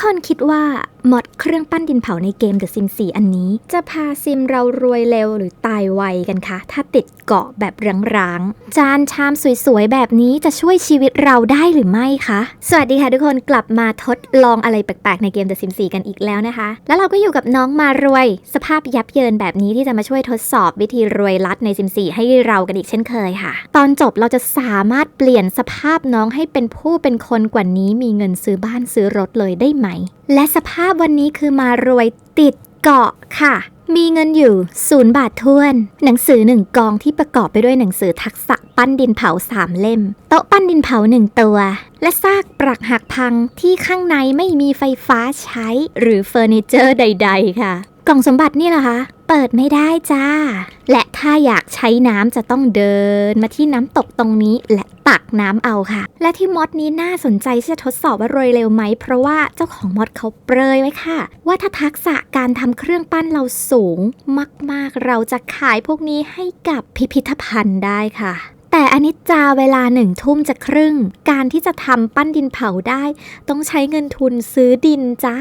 คนคิดว่ามอดเครื่องปั้นดินเผาในเกม The Sims 4 อันนี้ จะพาซิมเรารวยเร็วหรือตายไวกันคะ ถ้าติดเกาะแบบร้างๆ จานชามสวยๆ แบบนี้จะช่วยชีวิตเราได้หรือไม่คะ สวัสดีค่ะทุกคนกลับมาทดลองอะไรแปลกๆ ในเกม The Sims 4 กันอีกแล้วนะคะ แล้วเราก็อยู่กับน้องมารวย สภาพยับเยินแบบนี้ที่จะมาช่วยทดสอบวิธีรวยลัดใน Sims 4 ให้เรากันอีกเช่นเคยค่ะ ตอนจบเราจะสามารถเปลี่ยนสภาพน้องให้เป็นผู้เป็นคนกว่านี้มีเงินซื้อบ้านซื้อรถเลยได้ไหมและสภาพวันนี้คือมารวยติดเกาะค่ะ มีเงินอยู่ศูนย์บาททวน หนังสือหนึ่งกองที่ประกอบไปด้วยหนังสือทักษะปั้นดินเผาสามเล่ม โต๊ะปั้นดินเผาหนึ่งตัว และซากปรักหักพังที่ข้างในไม่มีไฟฟ้าใช้หรือเฟอร์นิเจอร์ใด ๆ ค่ะ ล่องสมบัตินี่เหรอคะ เปิดไม่ได้จ้า และถ้าอยากใช้น้ำจะต้องเดินมาที่น้ำตกตรงนี้และตักน้ำเอาค่ะ และที่มอดนี้น่าสนใจที่จะทดสอบว่ารวยเร็วไหม เพราะว่าเจ้าของมอดเขาเปรยไว้ค่ะ ว่าถ้าทักษะการทำเครื่องปั้นเราสูงมากๆ เราจะขายพวกนี้ให้กับพิพิธภัณฑ์ได้ค่ะ แต่อันนี้จาเวลาหนึ่งทุ่มจะครึ่ง การที่จะทำปั้นดินเผาได้ ต้องใช้เงินทุนซื้อดินจ้า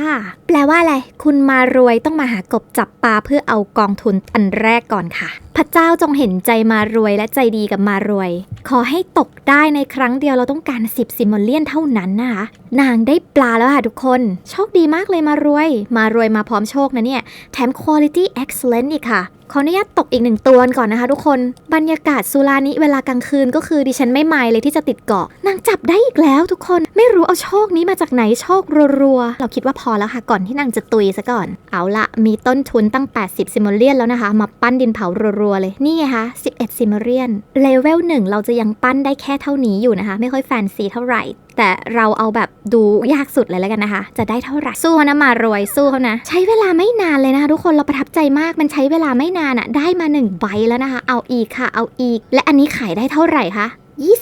แปลว่าอะไร คุณมารวยต้องมาหากบจับปลาเพื่อเอากองทุนอันแรกก่อนค่ะพระเจ้าจงเห็นใจมารวยและใจดีกับมารวย ขอให้ตกได้ในครั้งเดียวเราต้องการ 10ซิมอลเลียนเท่านั้นนะคะนางได้ปลาแล้วค่ะทุกคน โชคดีมากเลยมารวย มารวยมาพร้อมโชคนะเนี่ย แถม quality excellent อีกค่ะ ขออนุญาตตกอีกหนึ่งตัวก่อนนะคะทุกคน บรรยากาศสุรานี้เวลากลางคืนก็คือดิฉันไม่ไมายเลยที่จะติดเกาะ นางจับได้อีกแล้วทุกคน ไม่รู้เอาโชคนี้มาจากไหนโชครัวๆ เราคิดว่าพอแล้วค่ะก่อนที่นางจะตุยซะก่อน เอาละมีต้นทุนตั้ง 80ซิมเลียนแล้วนะคะ มาปั้นดินเผารัวๆเลย นี่ไงคะ11ซิมเลียนเลเวลหนึ่งเราจะยังปั้นได้แค่เท่านี้อยู่นะคะ ไม่ค่อยแฟนซีเท่าไหร่ แต่เราเอาแบบดูยากสุดเลยแล้วกันนะคะ จะได้เท่าไหร่สู้นะมารวยสู้เขานะ ใช้เวลาไม่นานเลยนะคะทุกคนเราประทับใจมากมันใช้เวลาไม่นานอะได้มา1ใบแล้วนะคะ เอาอีกค่ะ เอาอีก และอันนี้ขายได้เท่าไหร่คะ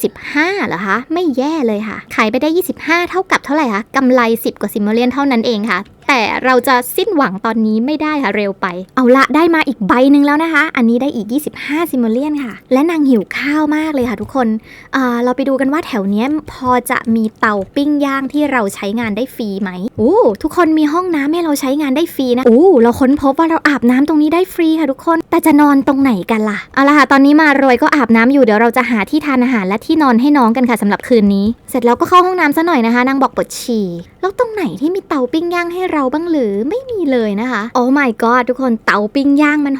25เหรอคะ ไม่แย่เลยค่ะ ขายไปได้ 25 เท่ากับเท่าไหร่คะกำไร 10 กว่าซิมเลียนเท่านั้นเองค่ะ แต่เราจะสิ้นหวังตอนนี้ไม่ได้ค่ะเร็วไป เอาละได้มาอีกใบหนึ่งแล้วนะคะ อันนี้ได้อีก 25 ซิมเลียนค่ะ และนางหิวข้าวมากเลยค่ะทุกคนเอ่อเราไปดูกันว่าแถวเนี้ยพอจะมีเตาปิ้งย่างที่เราใช้งานได้ฟรีไหมอู้ทุกคนมีห้องน้ำให้เราใช้งานได้ฟรีนะอู้เราค้นพบว่าเราอาบน้ำตรงนี้ได้ฟรีค่ะทุกคน แต่จะนอนตรงไหนกันล่ะเอาละค่ะตอนนี้มารวยก็อาบน้ำอยู่เดี๋ยวเราจะหาที่ทานอาหารและที่นอนให้น้องกันค่ะสำหรับคืนนี้ เสร็จแล้วก็เข้าห้องน้ำซะหน่อยนะคะนางบอกปวดฉี่ แล้วตรงไหนที่มีเตาปิ้งย่างให้เราบ้างหรือไม่มีเลยนะคะโอ้ my god ทุกคนเตาปิ้งย่างมัน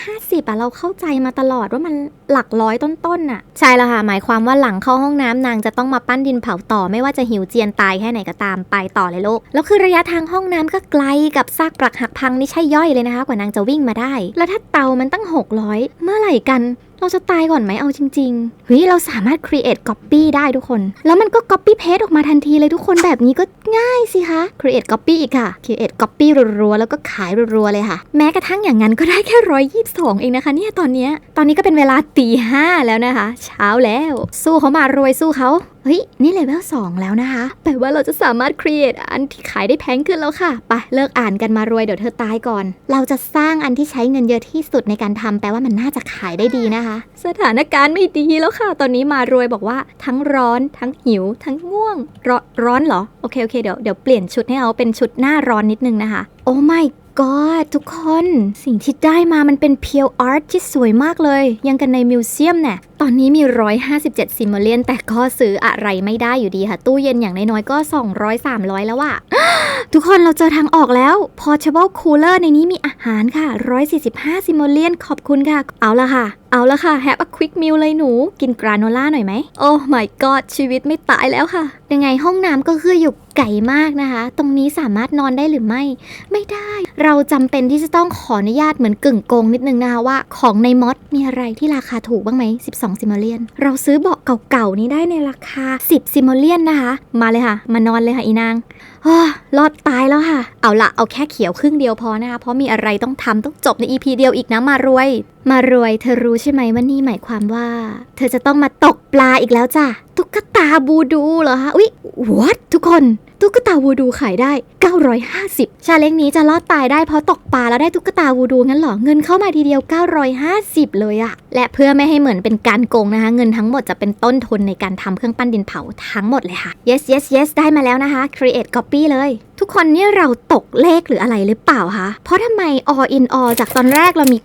650อะเราเข้าใจมาตลอดว่ามันหลักร้อยต้นๆน่ะ ใช่แล้วค่ะ หมายความว่าหลังเข้าห้องน้ำนางจะต้องมาปั้นดินเผาต่อไม่ว่าจะหิวเจียนตายแค่ไหนก็ตามไปต่อเลยลูกแล้วคือระยะทางห้องน้ำก็ไกลกับซากปรักหักพังนี่ใช่ย่อยเลยนะคะ กว่านางจะวิ่งมาได้ แล้วถ้าเตามันตั้ง 600 เมื่อไหร่กัน เราจะตายก่อนไหมเอาจริงๆเฮ้ยเราสามารถ create copy ได้ทุกคน แล้วมันก็ copy paste ออกมาทันทีเลยทุกคนแบบนี้ก็ง่ายสิคะ create copy อีกค่ะ create copy รัวๆแล้วก็ขายรัวๆเลยค่ะ แม้กระทั่งอย่างนั้นก็ได้แค่ร้อยยี่สิบสองเองนะคะเนี่ยตอนนี้ตอนนี้ก็เป็นเวลาตีห้าแล้วนะคะ เช้าแล้ว สู้เขามารวยสู้เขา เฮ้ย นี่เลเวล2แล้วนะคะ แปลว่าเราจะสามารถ create อันที่ขายได้แพงขึ้นแล้วค่ะ ไปเลิกอ่านกันมารวยเดี๋ยวเธอตายก่อน เราจะสร้างอันที่ใช้เงินเยอะที่สุดในการทำแปลว่ามันน่าจะขายได้ดีนะคะ สถานการณ์ไม่ดีแล้วค่ะ ตอนนี้มารวยบอกว่าทั้งร้อน ทั้งหิว ทั้งง่วง ร้อนร้อนเหรอ โอเคโอเคเดี๋ยวเดี๋ยวเปลี่ยนชุดให้เอาเป็นชุดหน้าร้อนนิดนึงนะคะ โอ้ my god ทุกคนสิ่งที่ได้มามันเป็นเพียวอาร์ตที่สวยมากเลย ยังกันในมิวเซียมเนี่ยตอนนี้มี 157ซิมเลียน แต่ก็ซื้ออะไรไม่ได้อยู่ดีค่ะ ตู้เย็นอย่างน้อยๆก็ 200 300 แล้วอะทุกคนเราเจอทางออกแล้ว Portable Cooler ในนี้มีอาหารค่ะ 145ซิมเลียน ขอบคุณค่ะ เอาละค่ะ เอาละค่ะ Have a quick meal เลยหนู กินกราโนล่าหน่อยไหม โอ้ my god ชีวิตไม่ตายแล้วค่ะ ยังไงห้องน้ำก็คืออยู่ ไก่มากนะคะ ตรงนี้สามารถนอนได้หรือไม่ ไม่ได้ เราจำเป็นที่จะต้องขออนุญาตเหมือนกึ่งโกงนิดนึงนะคะว่าของในมอดมีอะไรที่ราคาถูกบ้างไหม 12 ซิมเลียน เราซื้อเบาะเก่าๆนี้ได้ในราคา 10 ซิมเลียนนะคะ มาเลยค่ะ มานอนเลยค่ะอีนางอ้อรอดตายแล้วค่ะ เอาละเอาแค่เขียวครึ่งเดียวพอนะคะ เพราะมีอะไรต้องทำต้องจบใน EP เดียวอีกนะมารวย มารวยเธอรู้ใช่ไหมว่านี่หมายความว่า เธอจะต้องมาตกปลาอีกแล้วจ้ะตุ๊กตาบูดูเหรอคะอุ๊ย what ทุกคนตุ๊กตาวูดูขายได้ 950 ชาเล้งนี้จะรอดตายได้เพราะตกปลาแล้วได้ตุ๊กตาวูดูงั้นเหรอ เงินเข้ามาทีเดียว 950 เลยอะ และเพื่อไม่ให้เหมือนเป็นการโกงนะคะ เงินทั้งหมดจะเป็นต้นทุนในการทำเครื่องปั้นดินเผาทั้งหมดเลยค่ะ yes yes yes ได้มาแล้วนะคะ create copy เลย ทุกคนเนี่ยเราตกเลขหรืออะไรหรือเปล่าคะ เพราะทำไม all in all จากตอนแรกเรามี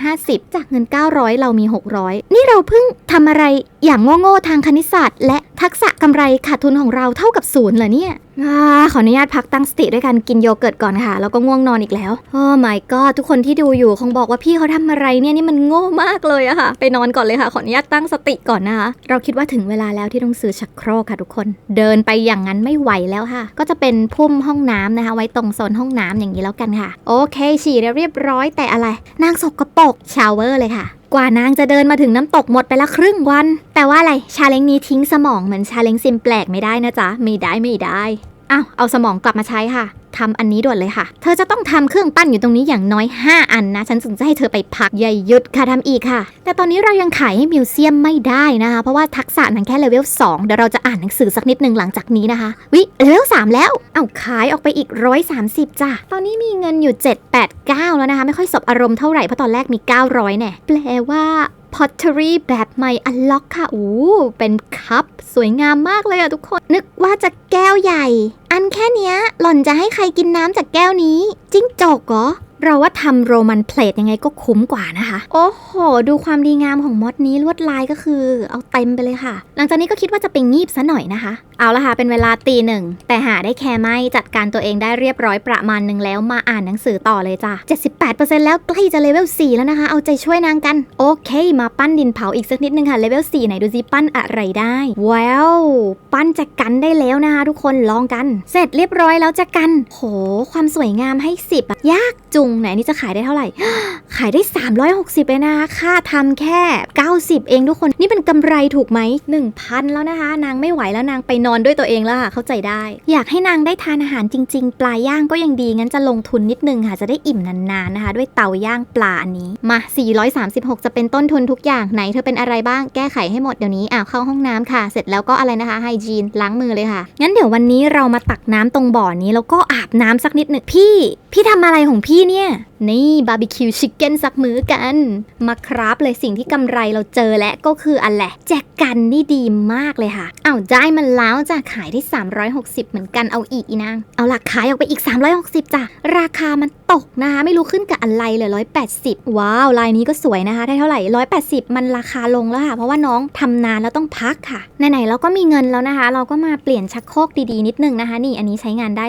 950 จากเงิน 900 เรามี 600 นี่เราเพิ่งทำอะไรอย่างโง่ๆทางคณิตศาสตร์ และทักษะกำไรขาดทุนของเราเท่ากับศูนย์เหรอเนี่ยอขออนุญาตพักตั้งสติด้วยการกินโยเกิร์ตก่อนค่ะ แล้วก็ง่วงนอนอีกแล้ว โอ้ my god ทุกคนที่ดูอยู่คงบอกว่าพี่เขาทำอะไรเนี่ยนี่มันโง่มากเลยอะค่ะ ไปนอนก่อนเลยค่ะ ขออนุญาตตั้งสติก่อนนะคะ เราคิดว่าถึงเวลาแล้วที่ต้องซื้อชักโครกค่ะทุกคน เดินไปอย่างนั้นไม่ไหวแล้วค่ะ ก็จะเป็นพุ่มห้องน้ำนะคะ ไว้ตรงโซนห้องน้ำอย่างนี้แล้วกันค่ะ โอเค ฉี่แล้วเรียบร้อยแต่อะไร นางสกปรกชาวเวอร์เลยค่ะกว่านางจะเดินมาถึงน้ำตกหมดไปละครึ่งวัน แต่ว่าอะไร ชาเลงนี้ทิ้งสมองเหมือนชาเลงซิมแปลกไม่ได้นะจ๊ะ ไม่ได้ไม่ได้ อ้าวเอาสมองกลับมาใช้ค่ะทำอันนี้ด่วนเลยค่ะ เธอจะต้องทำเครื่องปั้นอยู่ตรงนี้อย่างน้อย 5 อันนะ ฉันถึงจะให้เธอไปพักอย่าหยุดค่ะทำอีกค่ะ แต่ตอนนี้เรายังขายให้มิวเซียมไม่ได้นะคะ เพราะว่าทักษะนั้นแค่เลเวล2เดี๋ยวเราจะอ่านหนังสือสักนิดหนึ่งหลังจากนี้นะคะ วิเลเวล3แล้ว เอาขายออกไปอีก 130 จ้ะ ตอนนี้มีเงินอยู่ 7 8 9 แล้วนะคะ ไม่ค่อยสบอารมณ์เท่าไหร่เพราะตอนแรกมี 900แน่แปลว่า pottery แบบใหม่ unlock ค่ะ อู้ เป็นคัพสวยงามมากเลยอะทุกคน นึกว่าจะแก้วใหญ่ อันแค่เนี้ย หล่อนจะให้ใครกินน้ำจากแก้วนี้ จิ้งจกเหรอ เราว่าทำโรมันเพลทยังไงก็คุ้มกว่านะคะ โอ้โห ดูความดีงามของมอดนี้ลวดลายก็คือ เอาเต็มไปเลยค่ะ หลังจากนี้ก็คิดว่าจะไปงีบซะหน่อยนะคะ เอาละค่ะ เป็นเวลาตีหนึ่ง แต่หาได้แค่ไม่จัดการตัวเองได้เรียบร้อยประมาณหนึ่งแล้วมาอ่านหนังสือต่อเลยจ้ะ78%แล้วใกล้จะเลเวล4แล้วนะคะ เอาใจช่วยนางกัน โอเค มาปั้นดินเผาอีกสักนิดนึงค่ะเลเวล4ไหนดูซิปั้นอะไรได้ว้าวปั้นจะกันได้แล้วนะคะ ทุกคนลองกันเสร็จเรียบร้อยแล้วจะกัน โห ความสวยงามให้ 10อะยากจุงไหนนี่จะขายได้เท่าไหร่ ขายได้ 360เลยนะคะค่าทำแค่ 90 เองทุกคน นี่เป็นกำไรถูกไหม 1,000 แล้วนะคะ นางไม่ไหวแล้วนางไปนอนด้วยตัวเองแล้วค่ะ เข้าใจได้ อยากให้นางได้ทานอาหารจริง ๆ ปลาย่างก็ยังดี งั้นจะลงทุนนิดนึงค่ะ จะได้อิ่มนานๆนะคะ ด้วยเตาย่างปลาอันนี้ มา 436 จะเป็นต้นทุนทุกอย่าง ไหนเธอเป็นอะไรบ้าง แก้ไขให้หมดเดี๋ยวนี้ อ้าวเข้าห้องน้ำค่ะ เสร็จแล้วก็อะไรนะคะ ไฮจีน ล้างมือเลยค่ะ งั้นเดี๋ยววันนี้เรามาตักน้ำตรงบ่อนี้แล้วก็อาบน้ำสักนิดหนึ่งพี่ พี่ทำอะไรของพี่เนี่ย นี่บาร์บีคิวชิคเก้นสักมื้อกัน มาครับเลยสิ่งที่กำไรเราเจอและก็คืออันแหละแจกกันนี่ดีมากเลยค่ะ เอาได้มันแล้วจ้ะขายได้360 เหมือนกันเอาอีกอีนาง เอาหลักขายออกไปอีก 360จ้ะราคามันตกนะคะไม่รู้ขึ้นกับอะไรเลย180 ว้าวลายนี้ก็สวยนะคะ ได้เท่าไหร่ 180 มันราคาลงแล้วค่ะ เพราะว่าน้องทำนานแล้วต้องพักค่ะไหนๆเราก็มีเงินแล้วนะคะ เราก็มาเปลี่ยนชักโครกดีๆนิดนึงนะคะ นี่อันนี้ใช้งานได้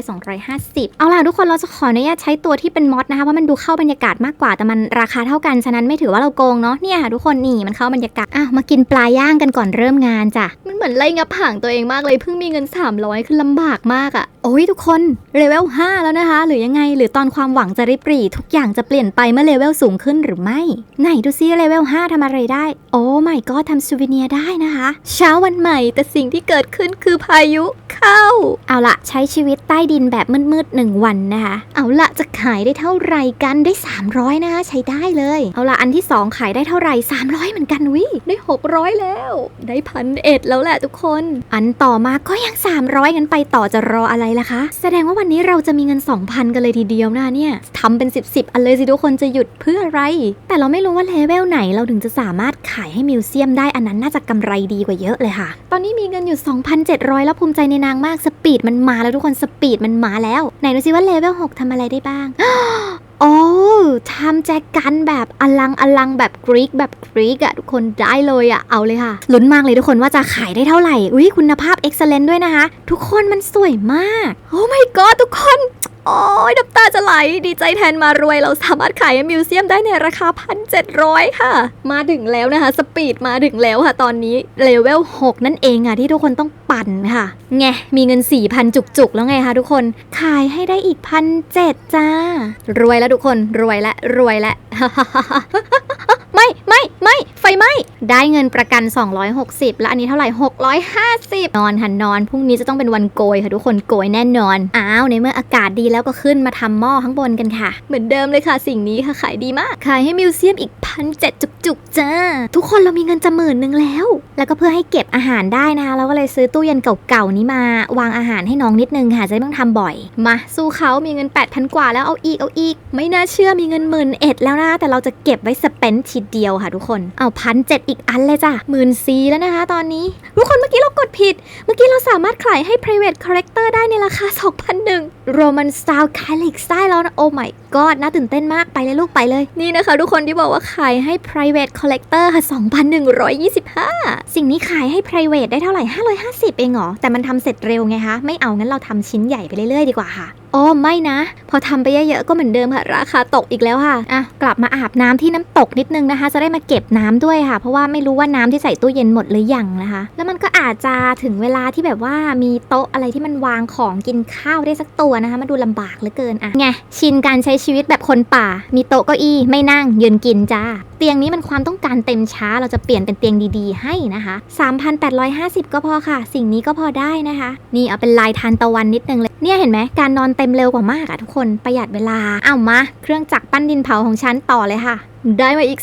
250 เอาล่ะทุกคนเราจะขออนุญาตใช้ตัวที่เป็นมอดนะคะเพราะมันดูเข้าบรรยากาศมากกว่า แต่มันราคาเท่ากัน ฉะนั้นไม่ถือว่าเราโกงเนาะ เนี่ยค่ะทุกคนนี่มันเข้าบรรยากาศ อ้าวมากินปลาย่างกันก่อนเริ่มงานจ้ะ มันเหมือนไล่งับห่างตัวเองมากเลย เพิ่งมีเงิน 300 คือลำบากมากอะ่ะ โอ้ยทุกคนเลเวล 5 แล้วนะคะ หรือยังไง หรือตอนความหวังจะริบหรี่ ทุกอย่างจะเปลี่ยนไปเมื่อเลเวลสูงขึ้นหรือไม่ ไหนดูซิเลเวล 5ทำอะไรได้ โอ้ไม่ก็ทำซูวิเนียได้นะคะ เช้าวันใหม่ แต่สิ่งที่เกิดขึ้นคือพายุเข้า เอาละใช้ชีวิตใต้ดินแบบมืดๆหนึ่งวันนะคะ เอาละจะขายได้เท่าไหร่กันได้ 300 นะคะใช้ได้เลย เอาละอันที่ 2 ขายได้เท่าไหร่ 300 เหมือนกันวิได้ 600 แล้ว ได้พันเอ็ดแล้วแหละทุกคน อันต่อมาก็ยัง 300งั้นไปต่อจะรออะไรล่ะคะ แสดงว่าวันนี้เราจะมีเงิน 2,000 กันเลยทีเดียวนะเนี่ยทำเป็น 10 10อันเลยสิทุกคนจะหยุดเพื่ออะไร แต่เราไม่รู้ว่าเลเวลไหนเราถึงจะสามารถขายให้มิวเซียมได้อันนั้นน่าจะกำไรดีกว่าเยอะเลยค่ะ ตอนนี้มีเงินอยู่ 2,700 แล้วภูมิใจในนางมากสปีดมันมาแล้วทุกคนสปีดมันมาแล้วไหนดูซิว่าเลเวล6ทำอะไรได้บ้าง โอ้ทำแจกันแบบอลังอลังแบบกรีกแบบกรีกอะทุกคนได้เลยอะเอาเลยค่ะลุ้นมากเลยทุกคนว่าจะขายได้เท่าไหร่อุ้ยคุณภาพเอ็กซ์เลนด้วยนะคะ ทุกคนมันสวยมาก โอ้ my god ทุกคนโอ้ยน้ำตาจะไหล ดีใจแทนมารวย เราสามารถขายให้มิวเซียมได้ในราคา 1,700 ค่ะ มาถึงแล้วนะคะ สปีดมาถึงแล้วค่ะ ตอนนี้เลเวล 6 นั่นเองค่ะ ที่ทุกคนต้อง ปั่นค่ะ ไง มีเงิน 4,000 จุกๆ แล้วไงคะทุกคน ขายให้ได้อีกพันเจ็ดจ้า รวยแล้วทุกคน รวยและรวยและไม่ไม่ไม่ไฟไหม้ได้เงินประกัน 260 แล้วอันนี้เท่าไหร่ 650 นอนค่ะนอนพรุ่งนี้จะต้องเป็นวันโกยค่ะทุกคนโกยแน่นอน อ้าวในเมื่ออากาศดีแล้วก็ขึ้นมาทำหม้อข้างบนกันค่ะ เหมือนเดิมเลยค่ะ สิ่งนี้ค่ะขายดีมาก ขายให้มิวเซียมอีกพันเจ็ดจุกๆจ้า ทุกคนเรามีเงินจะหมื่นหนึ่งแล้ว แล้วก็เพื่อให้เก็บอาหารได้นะคะเราก็เลยซื้อตู้เย็นเก่าๆนี้มาวางอาหารให้น้องนิดนึงค่ะจะไม่ต้องทำบ่อย มาสู้เขามีเงิน 8,000 กว่าแล้วเอาอีกเอาอีก ไม่น่าเชื่อมีเงินหมื่นเอ็ดแล้วนะแต่เราจะเก็บไว้สเปนทีเดียวค่ะทุกคนเอาพันเจ็ดอีกอันเลยจ้ะหมื่นซีแล้วนะคะ ตอนนี้ทุกคนเมื่อกี้เรากดผิด เมื่อกี้เราสามารถขายให้ private character ได้ในราคา 2,001 Roman style Calyx ได้แล้วนะโอ้ my god น่าตื่นเต้นมากไปเลยลูกไปเลย นี่นะคะ ทุกคนที่บอกว่าขายให้ private collector ค่ะ 2,125 สิ่งนี้ขายให้ private ได้เท่าไหร่550เองเหรอแต่มันทำเสร็จเร็วไงคะไม่เอางั้นเราทำชิ้นใหญ่ไปเรื่อยๆดีกว่าค่ะ อ๋อไม่นะ พอทำไปเยอะๆก็เหมือนเดิมค่ะราคาตกอีกแล้วค่ะอะกลับมาอาบน้ำที่น้ำตกนิดนึงนะคะ จะได้มาเก็บน้ำด้วยค่ะ เพราะว่าไม่รู้ว่าน้ำที่ใส่ตู้เย็นหมดหรือยังนะคะ แล้วมันก็อาจจะถึงเวลาที่แบบว่ามีโต๊ะอะไรที่มันวางของกินข้าวได้สักตัวนะคะมาดูลำบากเหลือเกินอะไงชินการใช้ชีวิตแบบคนป่า มีโต๊ะเก้าอี้ไม่นั่งยืนกินจ้าเตียงนี้มันความต้องการเต็มช้าเราจะเปลี่ยนเป็นเตียงดีๆ ให้นะคะ3,850 ก็พอค่ะ สิ่งนี้ก็พอได้นะคะ นี่เอาเป็นลายทานตะวันนิดนึงเลยเนี่ยเห็นไหมการนอนเต็มเร็วกว่ามากอะทุกคนประหยัดเวลาเอามา เครื่องจักรปั้นดินเผาของฉันต่อเลยค่ะ ได้มาอีก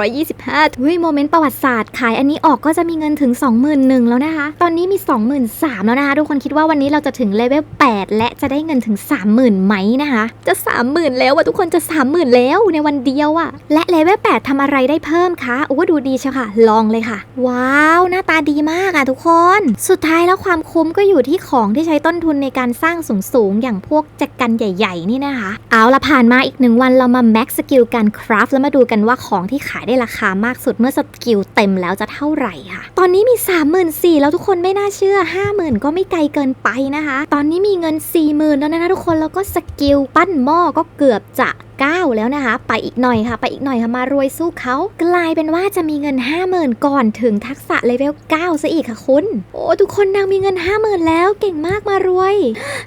2,125ทุยโมเมนต์ประวัติศาสตร์ ขายอันนี้ออกก็จะมีเงินถึง 21,000แล้วนะคะ ตอนนี้มี 23,000แล้วนะคะ ทุกคนคิดว่าวันนี้เราจะถึงเลเวล 8 และจะได้เงินถึง 30,000ไหมนะคะ จะ 30,000 แล้วอะทุกคนจะ 30,000 แล้วในวันเดียวอะและเลเวล 8ทำอะไรได้เพิ่มคะโอ้ดูดีเชียวค่ะ ลองเลยค่ะ ว้าว หน้าตาดีมากอะทุกคน สุดท้ายแล้วความคุ้มก็อยู่ที่ของที่ใช้ต้นทุนในการสร้างสูงๆอย่างพวกจักรันใหญ่ ๆ นี่นะคะ เอาละผ่านมาอีกหนึ่งวันเรามาแม็กสกิลการคราฟแล้วมาดูกันว่าของที่ขายได้ราคามากสุดเมื่อสกิลเต็มแล้วจะเท่าไหร่ค่ะ ตอนนี้มี 34,000แล้วทุกคนไม่น่าเชื่อ 50,000 ก็ไม่ไกลเกินไปนะคะ ตอนนี้มีเงิน 40,000แล้วนะคะทุกคนแล้วก็สกิลปั้นหม้อก็เกือบจะ 9 แล้วนะคะ ไปอีกหน่อยค่ะ ไปอีกหน่อยค่ะ มารวยสู้เขา กลายเป็นว่าจะมีเงิน 50,000 ก่อนถึงทักษะเลเวล 9 ซะอีกค่ะคุณ โอ้ ทุกคนนางมีเงิน 50,000 แล้ว เก่งมากมารวย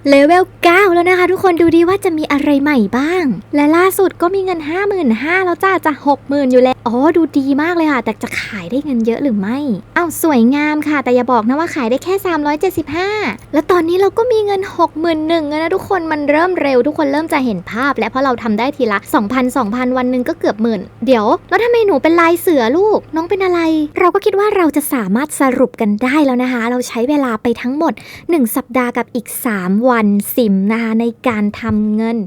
เลเวล 9 แล้วนะคะ ทุกคนดูดีว่าจะมีอะไรใหม่บ้าง และล่าสุดก็มีเงิน 55,000 แล้วจ้าจะ60,000 อยู่แล้ว อ๋อ ดูดีมากเลยค่ะ แต่จะขายได้เงินเยอะหรือไม่ เอ้า สวยงามค่ะ แต่อย่าบอกนะว่าขายได้แค่ 375 แล้วตอนนี้เราก็มีเงิน 61,000แล้วนะทุกคน มันเริ่มเร็ว ทุกคนเริ่มจะเห็นภาพ และเพราะเราทำได้ทีละ 2,000 2,000 วันหนึ่งก็เกือบหมื่น เดี๋ยว แล้วทำไมหนูเป็นลายเสือลูก น้องเป็นอะไร เราก็คิดว่าเราจะสามารถสรุปกันได้แล้วนะคะ เราใช้เวลาไปทั้งหมด 1 สัปดาห์กับอีก 3 วันซิมนะคะในการทำเงิน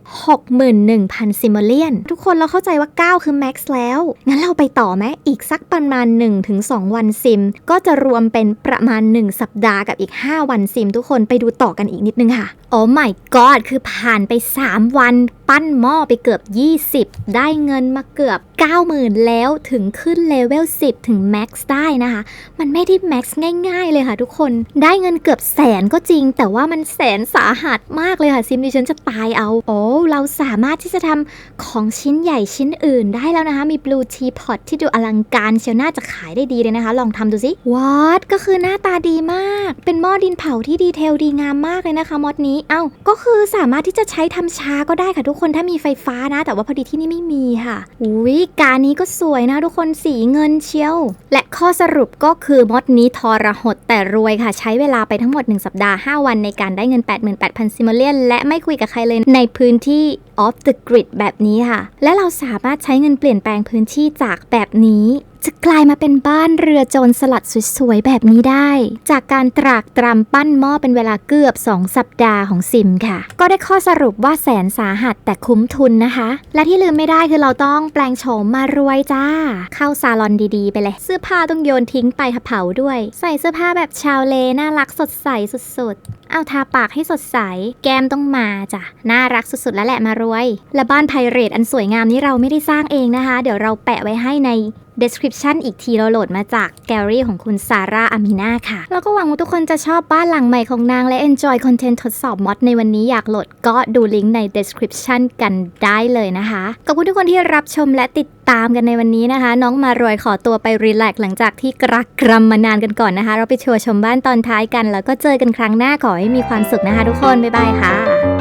61,000 ซิมเลียน ทุกคนเราเข้าใจว่า 9 คือแม็กซ์แล้ว งั้นเราไปต่อไหมอีกสักประมาณ 1-2 วันซิม ก็จะรวมเป็นประมาณ 1 สัปดาห์กับอีก 5 วันซิม ทุกคนไปดูต่อกันอีกนิดนึงค่ะ โอ้ my god คือผ่านไป 3 วัน ปั้นหม้อไปเกือบ 20 ได้เงินมาเกือบ 90,000 แล้วถึงขึ้นเลเวล 10 ถึงแม็กซ์ได้นะคะ มันไม่ได้แม็กซ์ง่าย ๆ เลยค่ะทุกคน ได้เงินเกือบแสนก็จริง แต่ว่ามันแสนสาหัสมากเลยค่ะซิมดิฉันจะตายเอา โอ้เราสามารถที่จะทำของชิ้นใหญ่ชิ้นอื่นได้แล้วนะคะ มี Blue Teapot ที่ดูอลังการเชียวน่าจะขายได้ดีเลยนะคะ ลองทำดูสิวอตก็คือหน้าตาดีมาก เป็นหม้อดินเผาที่ดีเทลดีงามมากเลยนะคะมอดนี้ เอ้าก็คือสามารถที่จะใช้ทำชาก็ได้ค่ะทุกคนถ้ามีไฟฟ้านะ แต่ว่าพอดีที่นี่ไม่มีค่ะอุ้ยการนี้ก็สวยนะ ทุกคนสีเงินเชียว และข้อสรุปก็คือมดนี้ทรหดแต่รวยค่ะ ใช้เวลาไปทั้งหมด 1 สัปดาห์ 5 วันในการได้เงิน 88,000ซิมเลียนและไม่คุยกับใครเลยในพื้นที่ off the grid แบบนี้ค่ะ และเราสามารถใช้เงินเปลี่ยนแปลงพื้นที่จากแบบนี้ จะกลายมาเป็นบ้านเรือโจรสลัดสวยๆ แบบนี้ได้ จากการตรากตรำปั้นหม้อเป็นเวลาเกือบ 2 สัปดาห์ของซิมค่ะ ก็ได้ข้อสรุปว่าแสนสาหัสแต่คุ้มทุนนะคะ และที่ลืมไม่ได้คือเราต้องแปลงโฉมมารวยจ้า เข้าซาลอนดีๆ ไปเลย เสื้อผ้าต้องโยนทิ้งไปค่ะเผาด้วย ใส่เสื้อผ้าแบบชาวเลน่ารักสดใสสุดๆ เอาทาปากให้สดใส แก้มต้องมาจ้ะน่ารักสุดๆ แล้วแหละมารวย และบ้านไพเรตอันสวยงามนี้เราไม่ได้สร้างเองนะคะ เดี๋ยวเราแปะไว้ให้ใน description อีกทีเราโหลดมาจากแกลลี่ของคุณซาร่าอามีนาค่ะ แล้วก็หวังว่าทุกคนจะชอบบ้านหลังใหม่ของนางและ enjoy content ทดสอบมอดในวันนี้อยากโหลดก็ดูลิงก์ใน description กันได้เลยนะคะขอบคุณทุกคนที่รับชมและติดตามกันในวันนี้นะคะ น้องมารวยขอตัวไปรีแลกซ์หลังจากที่กรักกรำมานานกันก่อนนะคะ เราไปชัวชมบ้านตอนท้ายกัน แล้วก็เจอกันครั้งหน้าขอให้มีความสุขนะคะ ทุกคนบ๊ายบายค่ะ